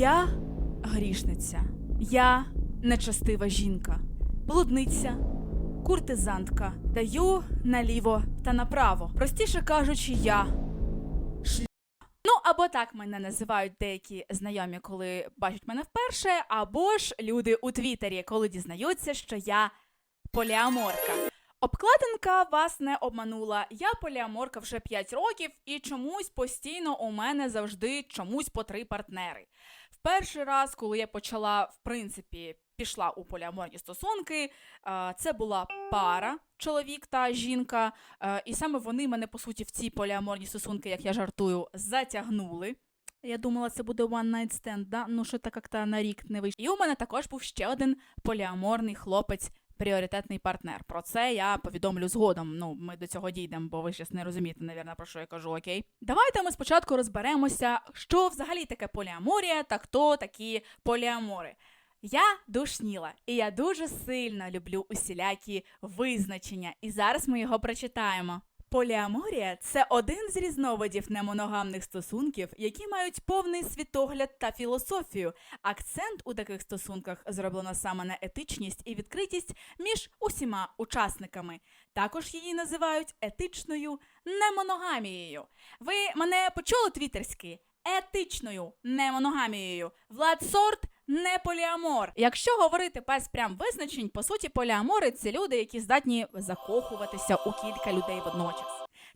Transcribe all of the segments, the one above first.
Я грішниця, я нечастива жінка, блудниця, куртизантка, даю наліво та направо. Простіше кажучи, я шлю. Ну або так мене називають деякі знайомі, коли бачать мене вперше, або ж люди у Твіттері, коли дізнаються, що я поліаморка. Обкладинка вас не обманула. Я поліаморка вже 5 років, і чомусь постійно у мене завжди чомусь по три партнери. Перший раз, коли я почала, в принципі, пішла у поліаморні стосунки, це була пара, чоловік та жінка. І саме вони мене, по суті, в ці поліаморні стосунки, як я жартую, затягнули. Я думала, це буде one night stand, да? ну що так як-то на рік не вийшло. І у мене також був ще один поліаморний хлопець пріоритетний партнер. Про це я повідомлю згодом. Ну, ми до цього дійдемо, бо ви щас не розумієте, навірно, про що я кажу, окей? Давайте ми спочатку розберемося, що взагалі таке поліаморія та хто такі поліамори. Я душніла, і я дуже сильно люблю усілякі визначення, і зараз ми його прочитаємо. Поліаморія це один з різновидів немоногамних стосунків, які мають повний світогляд та філософію. Акцент у таких стосунках зроблено саме на етичність і відкритість між усіма учасниками. Також її називають етичною немоногамією. Ви мене почули твіттерськи? Етичною немоногамією. Влад Сорт не поліамор. Якщо говорити без прям визначень, по суті, поліамори це люди, які здатні закохуватися у кілька людей водночас.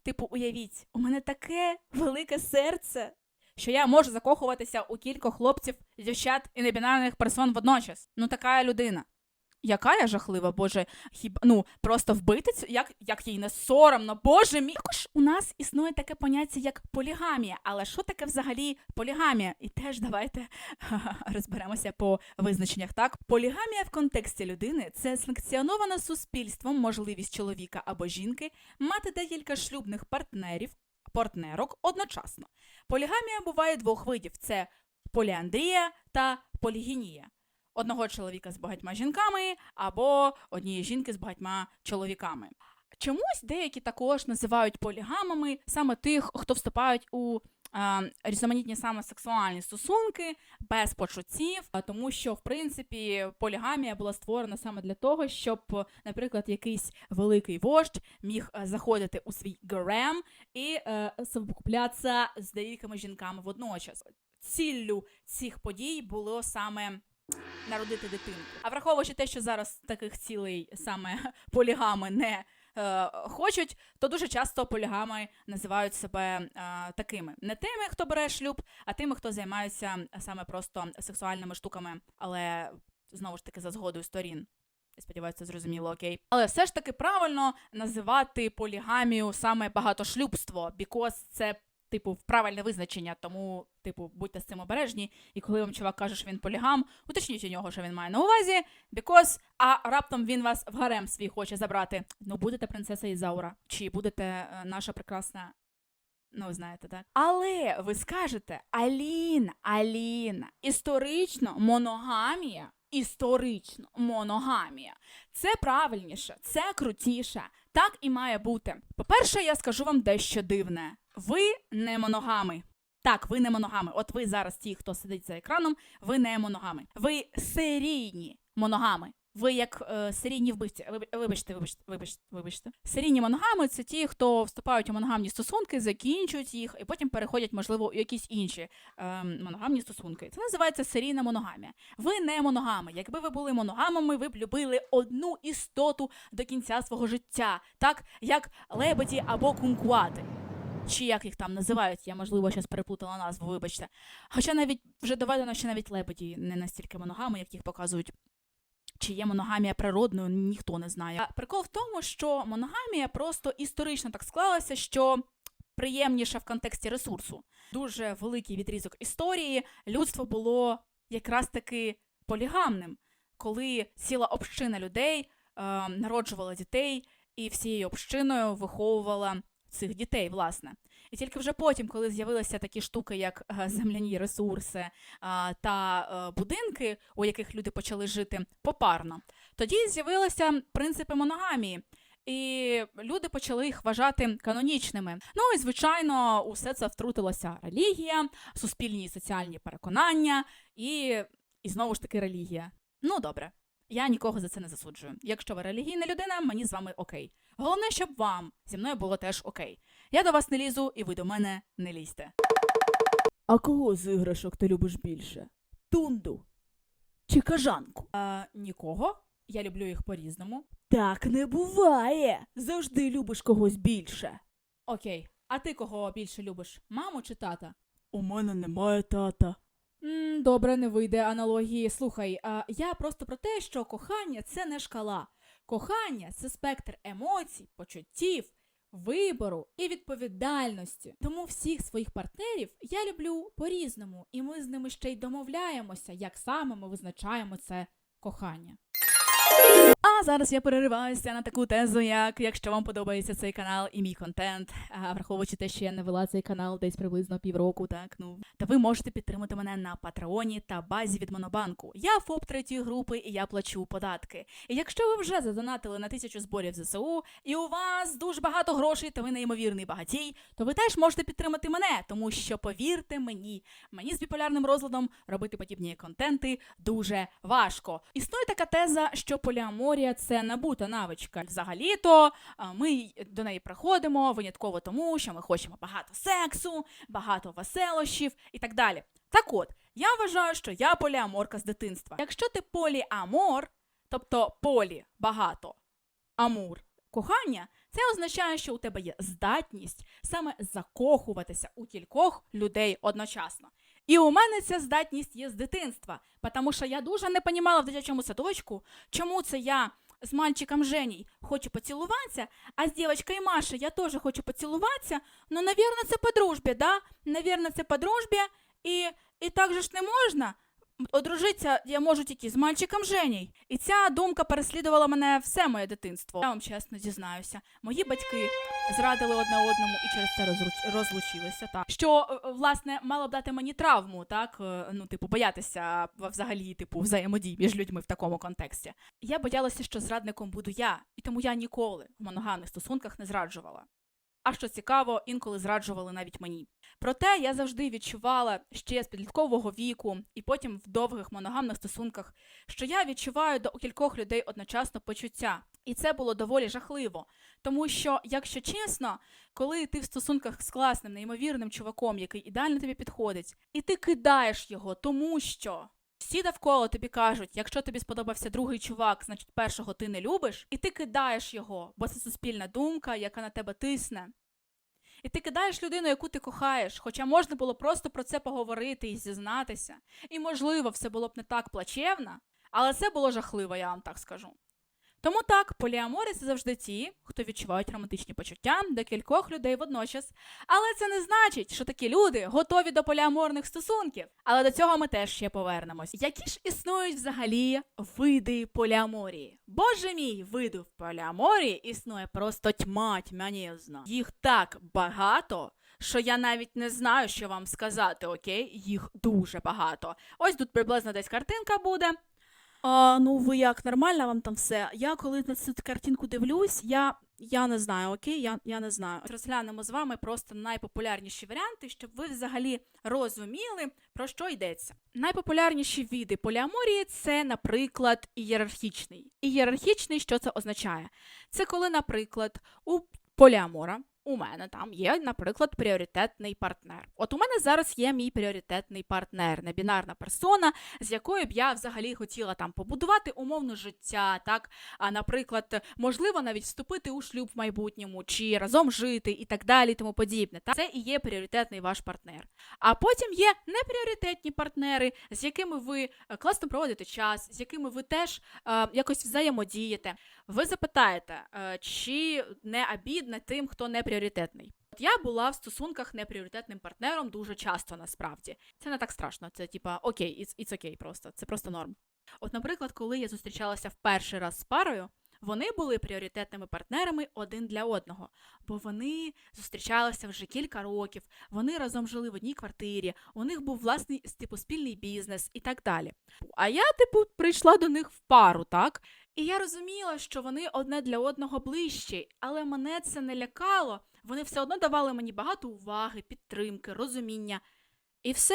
Типу, уявіть, у мене таке велике серце, що я можу закохуватися у кількох хлопців, дівчат і небінарних персон водночас. Ну, така людина. Яка я жахлива, боже, хіба ну просто вбити цю, як, як їй не соромно, боже мій. Також у нас існує таке поняття як полігамія. Але що таке взагалі полігамія? І теж давайте розберемося по визначеннях. Так, полігамія в контексті людини це санкціонована суспільством можливість чоловіка або жінки мати декілька шлюбних партнерів, партнерок одночасно. Полігамія буває двох видів: це поліандрія та полігінія одного чоловіка з багатьма жінками або однієї жінки з багатьма чоловіками. Чомусь деякі також називають полігамами саме тих, хто вступають у е, різноманітні саме сексуальні стосунки без почуттів, тому що в принципі полігамія була створена саме для того, щоб, наприклад, якийсь великий вождь міг е, заходити у свій гарем і е, совокуплятися з деякими жінками водночас. Ціллю цих подій було саме народити дитинку. А враховуючи те, що зараз таких цілей саме полігами не е, хочуть, то дуже часто полігами називають себе е, такими не тими, хто бере шлюб, а тими, хто займається саме просто сексуальними штуками, але знову ж таки за згодою сторін. Я сподіваюся, це зрозуміло, окей. Але все ж таки правильно називати полігамію саме багатошлюбство, бікос це. Типу, правильне визначення, тому, типу, будьте з цим обережні. І коли вам чувак каже, що він полігам, уточніть у нього, що він має на увазі, because, а раптом він вас в гарем свій хоче забрати. Ну, будете принцеса Ізаура, чи будете е, наша прекрасна. Ну, знаєте, так? Але ви скажете, Аліна, Аліна, історично моногамія, історично моногамія. Це правильніше, це крутіше. Так і має бути. По-перше, я скажу вам дещо дивне. Ви не моногами. Так, ви не моногами. От ви зараз, ті, хто сидить за екраном, ви не моногами. Ви серійні моногами. Ви як е, серійні вбивці. Виб- Вибачте, вибачте, вибачте, вибачте. Серійні моногами це ті, хто вступають у моногамні стосунки, закінчують їх і потім переходять, можливо, у якісь інші е, моногамні стосунки. Це називається серійна моногамія. Ви не моногами. Якби ви були моногамами, ви б любили одну істоту до кінця свого життя, так як лебеді або кункуати. Чи як їх там називають, я можливо зараз переплутала назву, вибачте. Хоча навіть вже доведено, що навіть лебеді не настільки моногами, як їх показують. Чи є моногамія природною, ніхто не знає. Прикол в тому, що моногамія просто історично так склалася, що приємніша в контексті ресурсу. Дуже великий відрізок історії. Людство було якраз таки полігамним, коли ціла община людей е, народжувала дітей і всією общиною виховувала цих дітей, власне. І тільки вже потім, коли з'явилися такі штуки, як е, земляні ресурси та е, будинки, у яких люди почали жити попарно, тоді з'явилися принципи моногамії. І люди почали їх вважати канонічними. Ну і звичайно, усе це втрутилася релігія, суспільні і соціальні переконання, і, і знову ж таки релігія. Ну добре, я нікого за це не засуджую. Якщо ви релігійна людина, мені з вами окей. Головне, щоб вам зі мною було теж окей. Я до вас не лізу, і ви до мене не лізьте. А кого з іграшок ти любиш більше? Тунду чи кажанку? А, нікого. Я люблю їх по-різному. Так не буває. Завжди любиш когось більше. Окей, а ти кого більше любиш? Маму чи тата? У мене немає тата. М добре, не вийде аналогії. Слухай, а я просто про те, що кохання це не шкала. Кохання це спектр емоцій, почуттів, вибору і відповідальності. Тому всіх своїх партнерів я люблю по-різному, і ми з ними ще й домовляємося, як саме ми визначаємо це кохання. А зараз я перериваюся на таку тезу, як якщо вам подобається цей канал і мій контент, а враховуючи те, що я не вела цей канал десь приблизно півроку, так ну то ви можете підтримати мене на патреоні та базі від Монобанку. Я ФОП третьої групи і я плачу податки. І якщо ви вже задонатили на тисячу зборів ЗСУ, і у вас дуже багато грошей, та ви неймовірний багатій, то ви теж можете підтримати мене, тому що повірте мені, мені з біполярним розладом робити подібні контенти дуже важко. Існує така теза, що поліаморія це набута навичка. Взагалі-то ми до неї приходимо винятково тому, що ми хочемо багато сексу, багато веселощів і так далі. Так от, я вважаю, що я поліаморка з дитинства. Якщо ти поліамор, тобто полі багато, амур кохання, це означає, що у тебе є здатність саме закохуватися у кількох людей одночасно. І у мене ця здатність є з дитинства, тому що я дуже не понімала в дитячому садочку, чому це я з мальчиком Женей хочу поцілуватися, а з дівчинкою Машею я теж хочу поцілуватися. Ну, навірно, це по дружбі, да? Навірно, це по дружбі, і, і так же ж не можна. Одружитися я можу тільки з мальчиком Женей. І ця думка переслідувала мене все моє дитинство. Я вам чесно дізнаюся. Мої батьки зрадили одне одному і через це розлучилися. Так що е, е, власне мало б дати мені травму, так е, ну, типу, боятися взагалі, типу, взаємодій між людьми в такому контексті. Я боялася, що зрадником буду я, і тому я ніколи в моногамних стосунках не зраджувала. А що цікаво, інколи зраджували навіть мені. Проте я завжди відчувала ще з підліткового віку і потім в довгих моногамних стосунках, що я відчуваю до кількох людей одночасно почуття. І це було доволі жахливо. Тому що, якщо чесно, коли ти в стосунках з класним, неймовірним чуваком, який ідеально тобі підходить, і ти кидаєш його, тому що. Всі довкола тобі кажуть, якщо тобі сподобався другий чувак, значить першого ти не любиш, і ти кидаєш його, бо це суспільна думка, яка на тебе тисне. І ти кидаєш людину, яку ти кохаєш, хоча можна було просто про це поговорити і зізнатися. І, можливо, все було б не так плачевно, але це було жахливо, я вам так скажу. Тому так, поліамори це завжди ті, хто відчувають романтичні почуття до кількох людей водночас. Але це не значить, що такі люди готові до поліаморних стосунків. Але до цього ми теж ще повернемось. Які ж існують взагалі види поліаморії? Боже мій, видів поліаморії існує просто тьма тьмянізна. Їх так багато. Що я навіть не знаю, що вам сказати, окей? Їх дуже багато. Ось тут приблизно десь картинка буде. А, ну ви як нормально вам там все? Я коли на цю картинку дивлюсь, я, я не знаю, окей, я, я не знаю. Розглянемо з вами просто найпопулярніші варіанти, щоб ви взагалі розуміли, про що йдеться. Найпопулярніші види поліаморії це, наприклад, ієрархічний. Ієрархічний, що це означає? Це коли, наприклад, у поліамора. У мене там є, наприклад, пріоритетний партнер. От у мене зараз є мій пріоритетний партнер, небінарна персона, з якою б я взагалі хотіла там побудувати умовне життя, так, а наприклад, можливо, навіть вступити у шлюб в майбутньому, чи разом жити і так далі, тому подібне. Так? Це і є пріоритетний ваш партнер. А потім є непріоритетні партнери, з якими ви е, класно проводите час, з якими ви теж е, якось взаємодієте. Ви запитаєте, е, чи не обідне тим, хто не пріоритетний. От я була в стосунках непріоритетним партнером дуже часто насправді. Це не так страшно. Це типа окей, it's, окей, просто це просто норм. От, наприклад, коли я зустрічалася в перший раз з парою, вони були пріоритетними партнерами один для одного, бо вони зустрічалися вже кілька років, вони разом жили в одній квартирі, у них був власний типу спільний бізнес і так далі. А я, типу, прийшла до них в пару, так? І я розуміла, що вони одне для одного ближчі, але мене це не лякало. Вони все одно давали мені багато уваги, підтримки, розуміння. І все.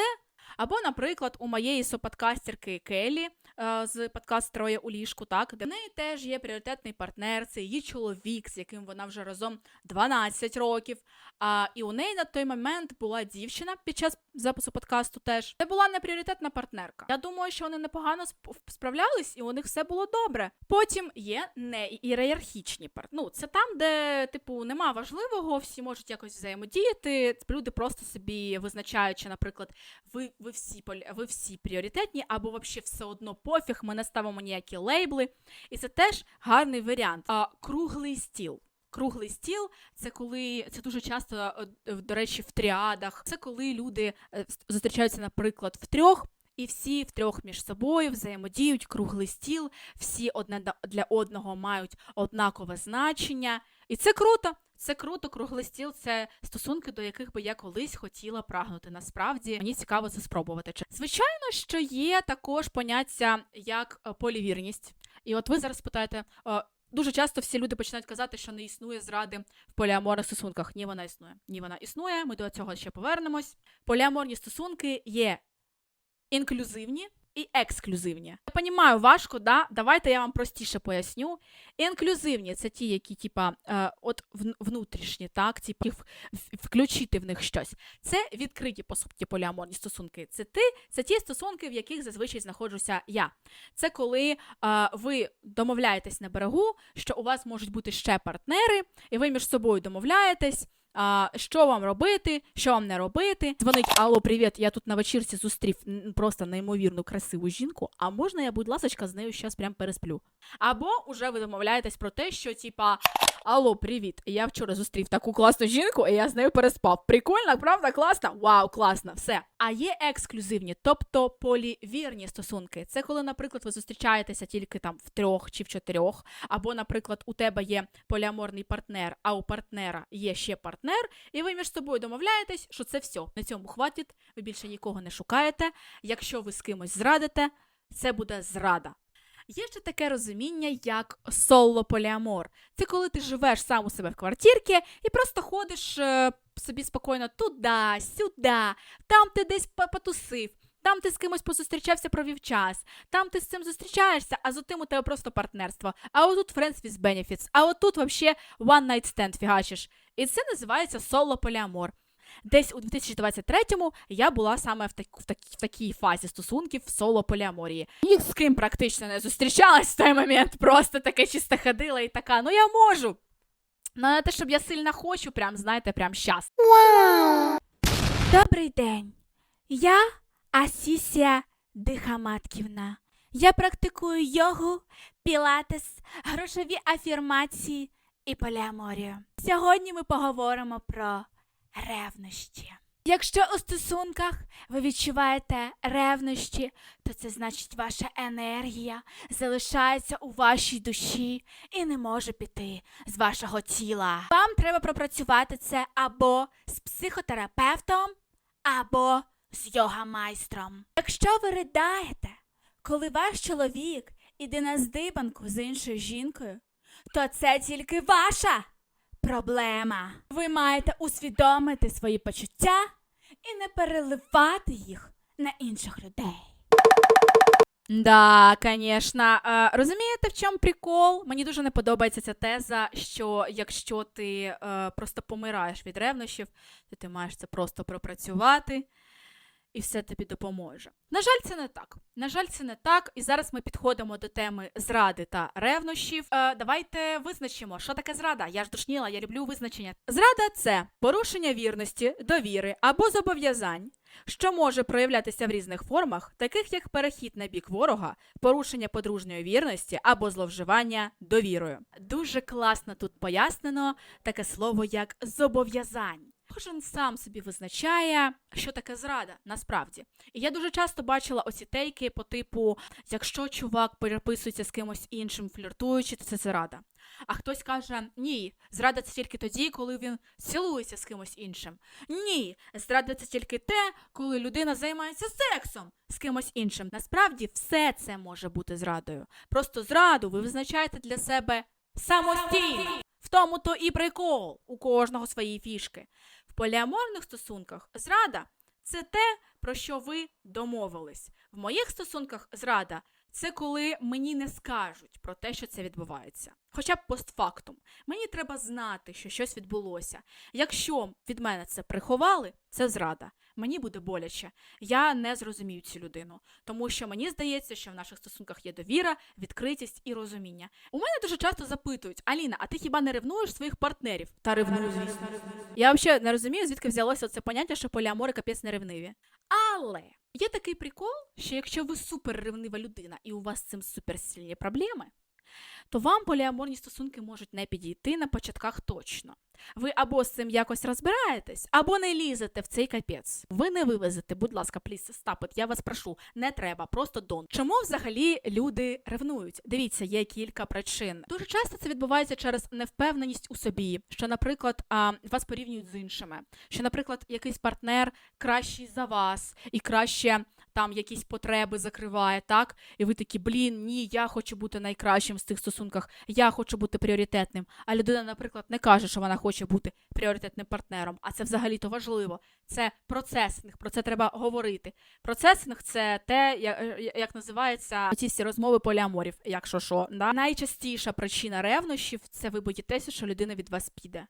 Або, наприклад, у моєї соподкастерки Келі е, з подкаст Троє у ліжку, так, де в неї теж є пріоритетний партнер, це її чоловік, з яким вона вже разом 12 років. А, і у неї на той момент була дівчина під час запису подкасту теж. Це була непріоритетна партнерка. Я думаю, що вони непогано сп- справлялись, і у них все було добре. Потім є не ієрархічні партнери. Ну, це там, де, типу, нема важливого, всі можуть якось взаємодіяти. Люди просто собі визначають, наприклад, ви, ви, всі, полі- ви всі пріоритетні, або взагалі все одно пофіг, ми не ставимо ніякі лейбли. І це теж гарний варіант. А, круглий стіл. Круглий стіл це коли це дуже часто, е, до речі, в тріадах. Це коли люди е, зустрічаються, наприклад, в трьох. І всі втрьох між собою взаємодіють круглий стіл, всі одне для одного мають однакове значення. І це круто. Це круто, круглий стіл це стосунки, до яких би я колись хотіла прагнути. Насправді мені цікаво це спробувати. Чи- Звичайно, що є також поняття як е, полівірність. І от ви зараз питаєте. Дуже часто всі люди починають казати, що не існує зради в поліаморних стосунках. Ні, вона існує. Ні, вона існує. Ми до цього ще повернемось. Поліаморні стосунки є інклюзивні і ексклюзивні. Я розумію, важко, да? Давайте я вам простіше поясню. Інклюзивні це ті, які, типа, е, от внутрішні, так, типу, включити в них щось. Це відкриті по суті поліаморні стосунки. Це ти, це ті стосунки, в яких зазвичай знаходжуся я. Це коли е, ви домовляєтесь на берегу, що у вас можуть бути ще партнери, і ви між собою домовляєтесь. А, що вам робити, що вам не робити. Дзвонить, алло, привіт, я тут на вечірці зустрів просто неймовірну красиву жінку. А можна я, будь ласка, з нею зараз прям пересплю? Або уже ви домовляєтесь про те, що типа. Алло, привіт. Я вчора зустрів таку класну жінку, і я з нею переспав. Прикольно, правда, класно? Вау, класно, все. А є ексклюзивні, тобто полівірні стосунки. Це коли, наприклад, ви зустрічаєтеся тільки там в трьох чи в чотирьох, або, наприклад, у тебе є поліаморний партнер, а у партнера є ще партнер, і ви між собою домовляєтесь, що це все. На цьому хватить, ви більше нікого не шукаєте. Якщо ви з кимось зрадите, це буде зрада. Є ще таке розуміння, як соло-поліамор. Це коли ти живеш сам у себе в квартирці і просто ходиш е, собі спокійно туди, сюди, там ти десь по- потусив. Там ти з кимось позустрічався, провів час, там ти з цим зустрічаєшся, а з отим у тебе просто партнерство. А отут friends with benefits, а отут вообще one night stand фігачиш. І це називається соло-поліамор. Десь у 2023-му я була саме в, так, в, так, в такій фазі стосунків в соло-поліаморії. Ні з ким практично не зустрічалась в той момент, просто таке чисто ходила і така, ну я можу. Ну, не те, щоб я сильно хочу, прям, знаєте, прям щас. Добрий день. Я Асісія Дихаматківна. Я практикую йогу, пілатес, грошові афірмації і поліаморію. Сьогодні ми поговоримо про ревнощі. Якщо у стосунках ви відчуваєте ревнощі, то це значить ваша енергія залишається у вашій душі і не може піти з вашого тіла. Вам треба пропрацювати це або з психотерапевтом, або з йога-майстром. Якщо ви ридаєте, коли ваш чоловік іде на здибанку з іншою жінкою, то це тільки ваша проблема. Ви маєте усвідомити свої почуття і не переливати їх на інших людей. Да, звісно. Розумієте, в чому прикол? Мені дуже не подобається ця теза, що якщо ти е, просто помираєш від ревнощів, то ти маєш це просто пропрацювати. І все тобі допоможе. На жаль, це не так. На жаль, це не так. І зараз ми підходимо до теми зради та ревнощів. Е, давайте визначимо, що таке зрада. Я ж душніла, я люблю визначення. Зрада це порушення вірності, довіри або зобов'язань, що може проявлятися в різних формах, таких як перехід на бік ворога, порушення подружньої вірності або зловживання довірою. Дуже класно тут пояснено таке слово як зобов'язань. Кожен сам собі визначає, що таке зрада насправді. І я дуже часто бачила оці тейки по типу: якщо чувак переписується з кимось іншим, фліртуючи, то це зрада. А хтось каже: ні, зрада це тільки тоді, коли він цілується з кимось іншим. Ні, зрада це тільки те, коли людина займається сексом з кимось іншим. Насправді все це може бути зрадою. Просто зраду ви визначаєте для себе самостійно. В тому то і прикол у кожного свої фішки. Поліаморних стосунках зрада це те, про що ви домовились. В моїх стосунках зрада це коли мені не скажуть про те, що це відбувається. Хоча б постфактум. Мені треба знати, що щось відбулося. Якщо від мене це приховали, це зрада. Мені буде боляче. Я не зрозумію цю людину, тому що мені здається, що в наших стосунках є довіра, відкритість і розуміння. У мене дуже часто запитують: Аліна, а ти хіба не ревнуєш своїх партнерів? Та ревную, звісно. Я взагалі не розумію, звідки взялося це поняття, що поліамори капець не ревниві. Але є такий прикол, що якщо ви суперревнива людина і у вас з цим суперсильні проблеми, то вам поліаморні стосунки можуть не підійти на початках точно. Ви або з цим якось розбираєтесь, або не лізете в цей капець. Ви не вивезете, будь ласка, пліс, стапит, я вас прошу, не треба, просто дон. Чому взагалі люди ревнують? Дивіться, є кілька причин. Дуже часто це відбувається через невпевненість у собі, що, наприклад, вас порівнюють з іншими, що, наприклад, якийсь партнер кращий за вас і краще там якісь потреби закриває, так? І ви такі, блін, ні, я хочу бути найкращим в цих стосунках, я хочу бути пріоритетним. А людина, наприклад, не каже, що вона хоче бути пріоритетним партнером. А це взагалі-то важливо. Це процесинг, про це треба говорити. Процесинг це те, я- я- як називається ці всі розмови поліаморів, якщо що. Да? Найчастіша причина ревнощів це ви боїтеся, що людина від вас піде.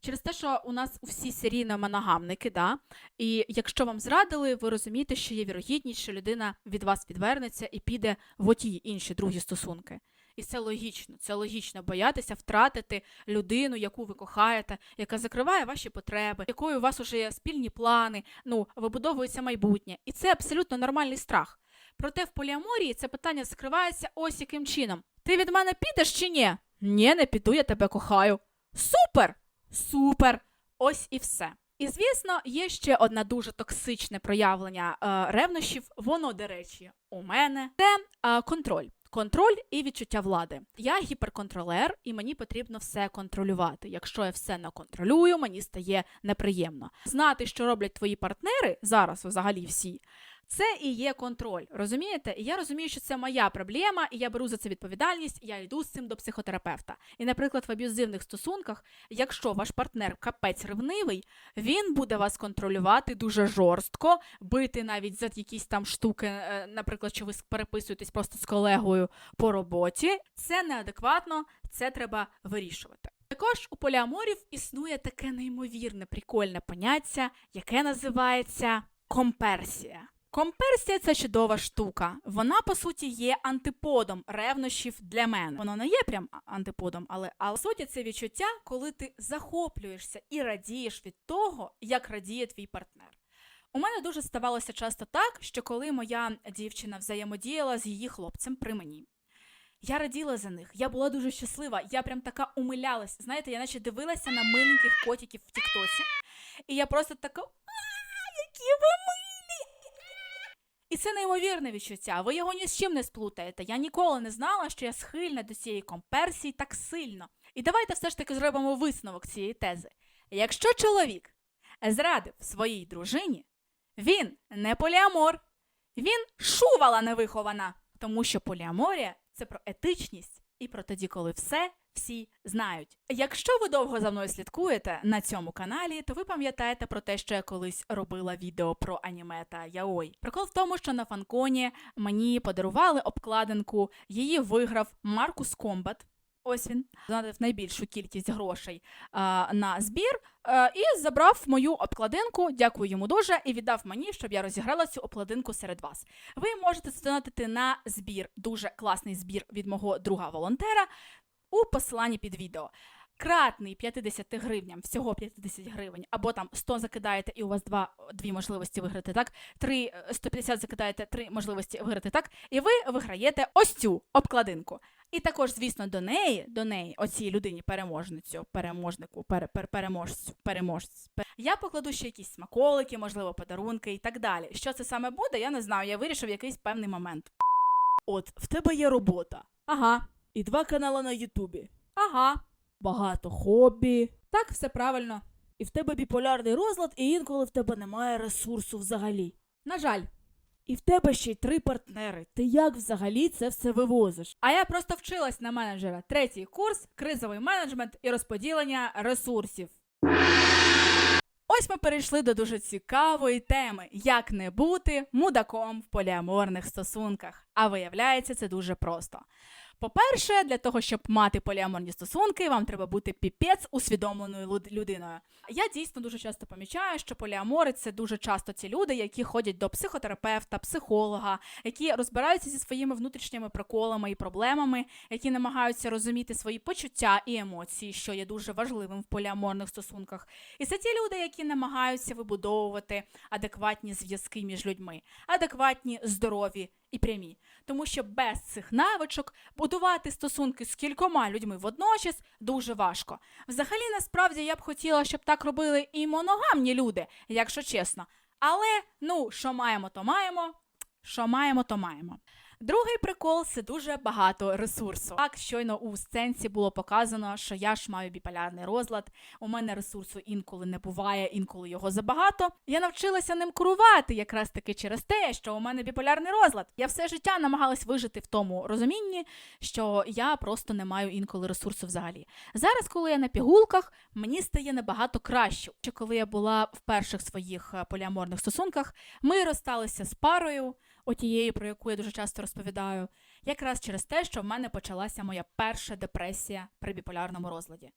Через те, що у нас всі серійно моногамники, да? і якщо вам зрадили, ви розумієте, що є вірогідність, що людина від вас відвернеться і піде в оті інші другі стосунки. І це логічно, це логічно боятися втратити людину, яку ви кохаєте, яка закриває ваші потреби, якою у вас уже є спільні плани, ну, вибудовується майбутнє. І це абсолютно нормальний страх. Проте в поліаморії це питання закривається ось яким чином. Ти від мене підеш чи ні? Ні, не піду, я тебе кохаю. Супер! Супер! Ось і все. І звісно, є ще одне дуже токсичне проявлення е, ревнощів. Воно, до речі, у мене це е, контроль. Контроль і відчуття влади. Я гіперконтролер, і мені потрібно все контролювати. Якщо я все не контролюю, мені стає неприємно. Знати, що роблять твої партнери зараз, взагалі всі. Це і є контроль, розумієте? І я розумію, що це моя проблема, і я беру за це відповідальність, і я йду з цим до психотерапевта. І, наприклад, в аб'юзивних стосунках, якщо ваш партнер капець ревнивий, він буде вас контролювати дуже жорстко, бити навіть за якісь там штуки, е, наприклад, що ви переписуєтесь просто з колегою по роботі. Це неадекватно, це треба вирішувати. Також у поліаморів існує таке неймовірне прикольне поняття, яке називається комперсія. Комперсія це чудова штука. Вона, по суті, є антиподом ревнощів для мене. Воно не є прям антиподом, але а по суті це відчуття, коли ти захоплюєшся і радієш від того, як радіє твій партнер. У мене дуже ставалося часто так, що коли моя дівчина взаємодіяла з її хлопцем при мені. Я раділа за них, я була дуже щаслива, я прям така умилялась. Знаєте, я наче дивилася на миленьких котиків в Тіктоці, і я просто така, які ви! І це неймовірне відчуття. Ви його ні з чим не сплутаєте. Я ніколи не знала, що я схильна до цієї комперсії так сильно. І давайте все ж таки зробимо висновок цієї тези. Якщо чоловік зрадив своїй дружині, він не поліамор, він шувала невихована, тому що поліаморія це про етичність і про тоді, коли все всі знають. Якщо ви довго за мною слідкуєте на цьому каналі, то ви пам'ятаєте про те, що я колись робила відео про аніме та яой. Прикол в тому, що на фанконі мені подарували обкладинку, її виграв Маркус Комбат. Ось він донатив найбільшу кількість грошей а, на збір а, і забрав мою обкладинку. Дякую йому дуже, і віддав мені, щоб я розіграла цю обкладинку серед вас. Ви можете задонатити на збір, дуже класний збір від мого друга волонтера у посиланні під відео. Кратний 50 гривням, всього 50 гривень, або там 100 закидаєте, і у вас два, дві можливості виграти, так? 3, 150 закидаєте, три можливості виграти, так? І ви виграєте ось цю обкладинку. І також, звісно, до неї, до неї, оцій людині, переможницю, переможнику, пере, пер, переможцю, переможцю. Я покладу ще якісь смаколики, можливо, подарунки і так далі. Що це саме буде, я не знаю. Я вирішив якийсь певний момент. От в тебе є робота Ага, і два канали на Ютубі, ага, багато хобі, так, все правильно. і в тебе біполярний розлад, і інколи в тебе немає ресурсу взагалі. На жаль. І в тебе ще й три партнери. Ти як взагалі це все вивозиш? А я просто вчилась на менеджера. Третій курс, кризовий менеджмент і розподілення ресурсів. Ось ми перейшли до дуже цікавої теми: як не бути мудаком в поліаморних стосунках. А виявляється, це дуже просто. По-перше, для того, щоб мати поліаморні стосунки, вам треба бути піпець усвідомленою людиною. Я дійсно дуже часто помічаю, що поліамори це дуже часто ці люди, які ходять до психотерапевта, психолога, які розбираються зі своїми внутрішніми проколами і проблемами, які намагаються розуміти свої почуття і емоції, що є дуже важливим в поліаморних стосунках. І це ті люди, які намагаються вибудовувати адекватні зв'язки між людьми, адекватні, здорові і прямі. Тому що без цих навичок будувати стосунки з кількома людьми водночас дуже важко. Взагалі, насправді я б хотіла, щоб так робили і моногамні люди, якщо чесно. Але ну, що маємо, то маємо. Що маємо, то маємо. Другий прикол це дуже багато ресурсу. Так, щойно у сценці було показано, що я ж маю біполярний розлад. У мене ресурсу інколи не буває, інколи його забагато. Я навчилася ним керувати якраз таки через те, що у мене біполярний розлад. Я все життя намагалась вижити в тому розумінні, що я просто не маю інколи ресурсу взагалі. Зараз, коли я на пігулках, мені стає набагато краще. Ще коли я була в перших своїх е, поліаморних стосунках, ми розсталися з парою, отією, про яку я дуже часто розповідаю, якраз через те, що в мене почалася моя перша депресія при біполярному розладі.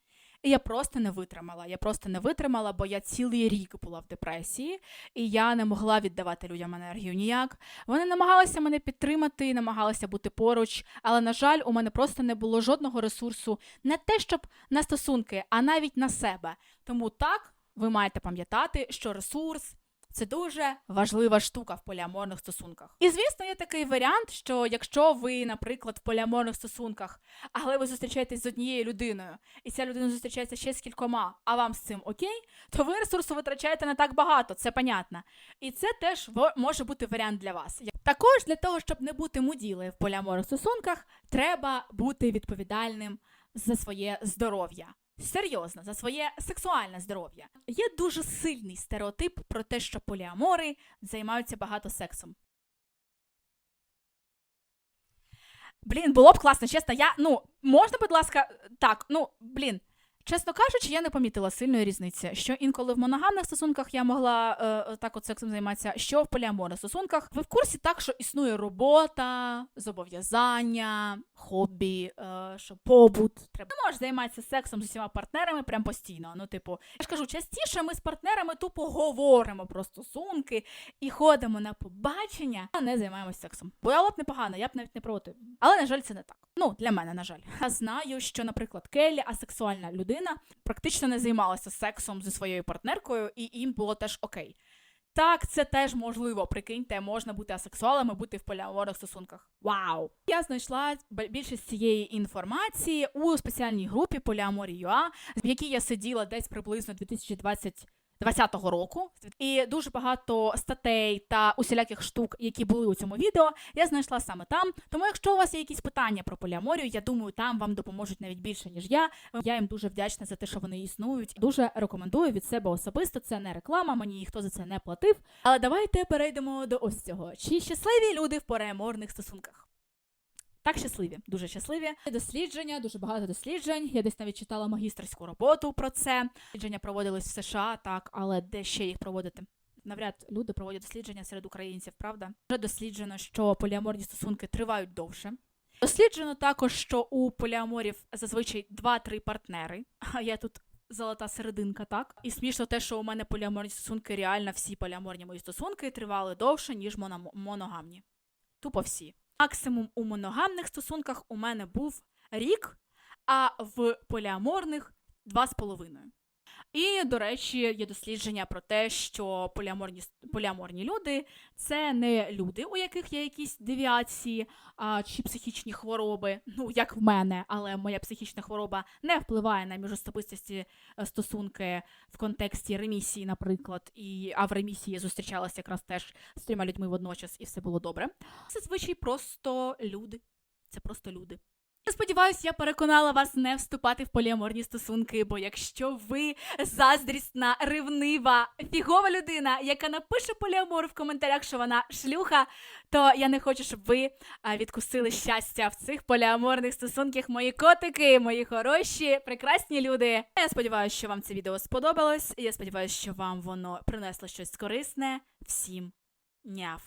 І я просто не витримала. Я просто не витримала, бо я цілий рік була в депресії, і я не могла віддавати людям енергію ніяк. Вони намагалися мене підтримати, намагалися бути поруч, але, на жаль, у мене просто не було жодного ресурсу не те, щоб на стосунки, а навіть на себе. Тому так, ви маєте пам'ятати, що ресурс. Це дуже важлива штука в поліаморних стосунках. І звісно, є такий варіант, що якщо ви, наприклад, в поліаморних стосунках, але ви зустрічаєтесь з однією людиною, і ця людина зустрічається ще з кількома, а вам з цим окей, то ви ресурсу витрачаєте не так багато, це понятно. І це теж може бути варіант для вас. Також для того, щоб не бути муділею в поліаморних стосунках, треба бути відповідальним за своє здоров'я. Серйозно, за своє сексуальне здоров'я. Є дуже сильний стереотип про те, що поліамори займаються багато сексом. Блін, було б класно, чесно. Я, ну, можна, будь ласка, так, ну, блін. Чесно кажучи, я не помітила сильної різниці, що інколи в моногамних стосунках я могла е, так от сексом займатися, що в поліаморних стосунках. Ви в курсі так, що існує робота, зобов'язання, хобі, е, що побут. Треба не можеш займатися сексом з усіма партнерами прям постійно. Ну, типу, я ж кажу, частіше ми з партнерами тупо говоримо про стосунки і ходимо на побачення, а не займаємося сексом. Було б непогано, я б навіть не проти. Але, на жаль, це не так. Ну, для мене, на жаль. Я знаю, що, наприклад, Келлі, асексуальна людина, практично не займалася сексом зі своєю партнеркою, і їм було теж окей. Так, це теж можливо. Прикиньте, можна бути асексуалами, бути в поліаморних стосунках. Вау! Я знайшла більшість цієї інформації у спеціальній групі Поліаморі.ua, в якій я сиділа десь приблизно 2020 20 року, і дуже багато статей та усіляких штук, які були у цьому відео, я знайшла саме там. Тому, якщо у вас є якісь питання про поліаморію, я думаю, там вам допоможуть навіть більше ніж я. Я їм дуже вдячна за те, що вони існують. Дуже рекомендую від себе особисто. Це не реклама, мені ніхто за це не платив. Але давайте перейдемо до ось цього. Чи щасливі люди в поліаморних стосунках? Так, щасливі, дуже щасливі. Дослідження, дуже багато досліджень. Я десь навіть читала магістерську роботу про це. Дослідження проводились в США, так, але де ще їх проводити? Навряд люди проводять дослідження серед українців, правда? Вже досліджено, що поліаморні стосунки тривають довше. Досліджено також, що у поліаморів зазвичай 2-3 партнери. А я тут золота серединка, так? І смішно те, що у мене поліаморні стосунки, реально всі поліаморні мої стосунки тривали довше, ніж моно- моногамні. Тупо всі. Максимум у моногамних стосунках у мене був рік, а в поліаморних два з половиною. І, до речі, є дослідження про те, що поліаморні, поліаморні люди це не люди, у яких є якісь девіації а, чи психічні хвороби, ну як в мене, але моя психічна хвороба не впливає на міжособистості е, стосунки в контексті ремісії, наприклад, і а в ремісії я зустрічалася якраз теж з трьома людьми водночас, і все було добре. Це звичай просто люди. Це просто люди. Я сподіваюся, я переконала вас не вступати в поліаморні стосунки, бо якщо ви заздрісна, ревнива, фігова людина, яка напише поліамор в коментарях, що вона шлюха, то я не хочу, щоб ви відкусили щастя в цих поліаморних стосунках. Мої котики, мої хороші, прекрасні люди. Я сподіваюся, що вам це відео сподобалось. Я сподіваюся, що вам воно принесло щось корисне. Всім няв.